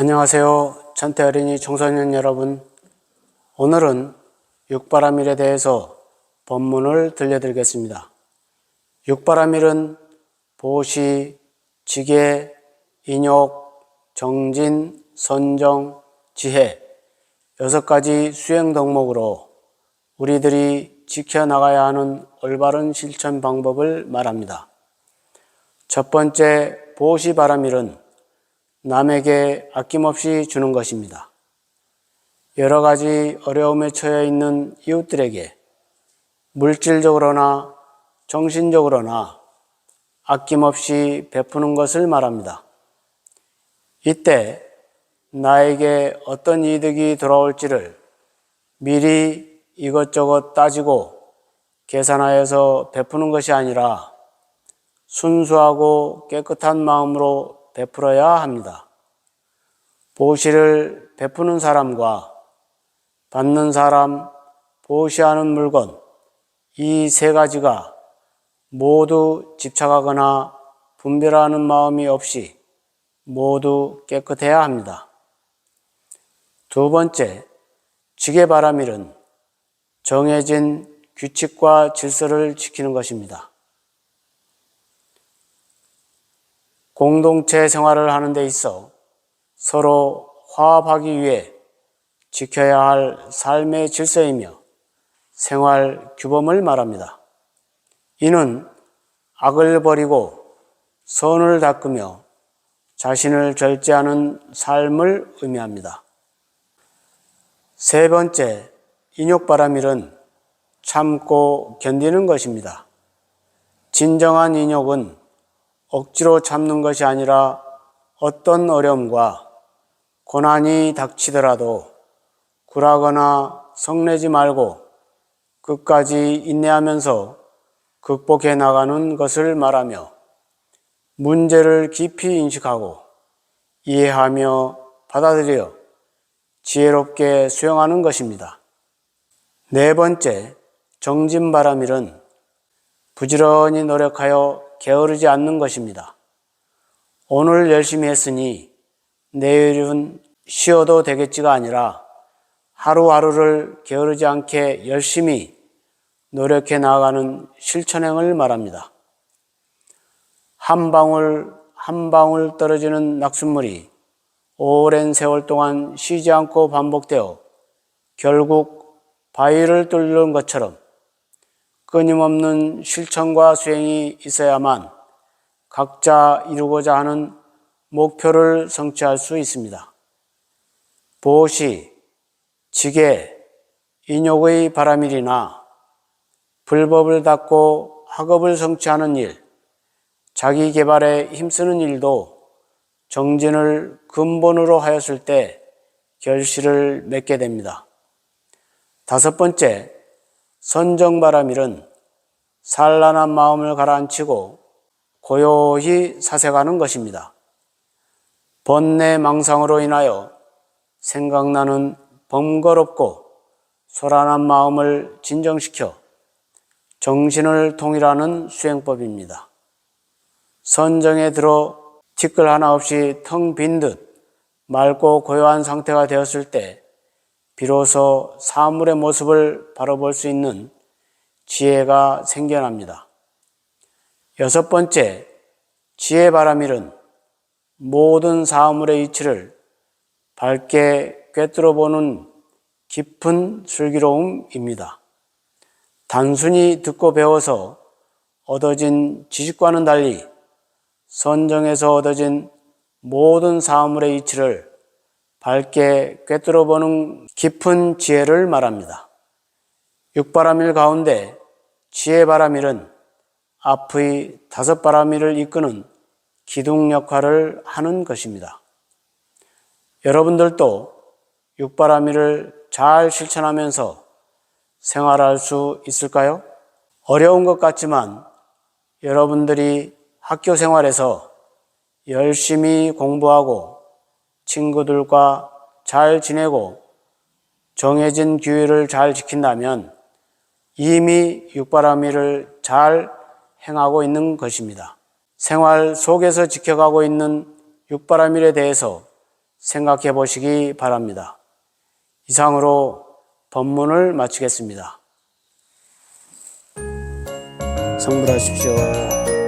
안녕하세요. 전태 어린이 청소년 여러분. 오늘은 육바라밀에 대해서 본문을 들려드리겠습니다. 육바라밀은 보시, 지계, 인욕, 정진, 선정, 지혜 여섯 가지 수행 덕목으로 우리들이 지켜나가야 하는 올바른 실천 방법을 말합니다. 첫 번째 보시 바라밀은 남에게 아낌없이 주는 것입니다. 여러 가지 어려움에 처해 있는 이웃들에게 물질적으로나 정신적으로나 아낌없이 베푸는 것을 말합니다. 이때 나에게 어떤 이득이 돌아올지를 미리 이것저것 따지고 계산하여서 베푸는 것이 아니라 순수하고 깨끗한 마음으로 베풀어야 합니다. 보시를 베푸는 사람과 받는 사람, 보시하는 물건, 이 세 가지가 모두 집착하거나 분별하는 마음이 없이 모두 깨끗해야 합니다. 두 번째, 지게바라밀은 정해진 규칙과 질서를 지키는 것입니다. 공동체 생활을 하는 데 있어 서로 화합하기 위해 지켜야 할 삶의 질서이며 생활 규범을 말합니다. 이는 악을 버리고 선을 닦으며 자신을 절제하는 삶을 의미합니다. 세 번째, 인욕바라밀은 참고 견디는 것입니다. 진정한 인욕은 억지로 참는 것이 아니라 어떤 어려움과 고난이 닥치더라도 굴하거나 성내지 말고 끝까지 인내하면서 극복해 나가는 것을 말하며 문제를 깊이 인식하고 이해하며 받아들여 지혜롭게 수용하는 것입니다. 네 번째, 정진바라밀은 부지런히 노력하여 게으르지 않는 것입니다. 오늘 열심히 했으니 내일은 쉬어도 되겠지가 아니라 하루하루를 게으르지 않게 열심히 노력해 나아가는 실천행을 말합니다. 한 방울 한 방울 떨어지는 낙숫물이 오랜 세월 동안 쉬지 않고 반복되어 결국 바위를 뚫는 것처럼 끊임없는 실천과 수행이 있어야만 각자 이루고자 하는 목표를 성취할 수 있습니다. 보시, 지계, 인욕의 바람일이나 불법을 닦고 학업을 성취하는 일, 자기 개발에 힘쓰는 일도 정진을 근본으로 하였을 때 결실을 맺게 됩니다. 다섯 번째, 선정바라밀은 산란한 마음을 가라앉히고 고요히 사색하는 것입니다. 번뇌 망상으로 인하여 생각나는 번거롭고 소란한 마음을 진정시켜 정신을 통일하는 수행법입니다. 선정에 들어 티끌 하나 없이 텅 빈 듯 맑고 고요한 상태가 되었을 때 비로소 사물의 모습을 바라볼 수 있는 지혜가 생겨납니다. 여섯 번째, 지혜 바라밀은 모든 사물의 이치를 밝게 꿰뚫어 보는 깊은 슬기로움입니다. 단순히 듣고 배워서 얻어진 지식과는 달리 선정에서 얻어진 모든 사물의 이치를 밝게 꿰뚫어 보는 깊은 지혜를 말합니다. 육바라밀 가운데 지혜바라밀은 앞의 다섯 바라밀을 이끄는 기둥 역할을 하는 것입니다. 여러분들도 육바라밀을 잘 실천하면서 생활할 수 있을까요? 어려운 것 같지만 여러분들이 학교 생활에서 열심히 공부하고 친구들과 잘 지내고 정해진 규율을 잘 지킨다면 이미 육바라밀을 잘 행하고 있는 것입니다. 생활 속에서 지켜가고 있는 육바라밀에 대해서 생각해 보시기 바랍니다. 이상으로 본문을 마치겠습니다. 성불하십시오.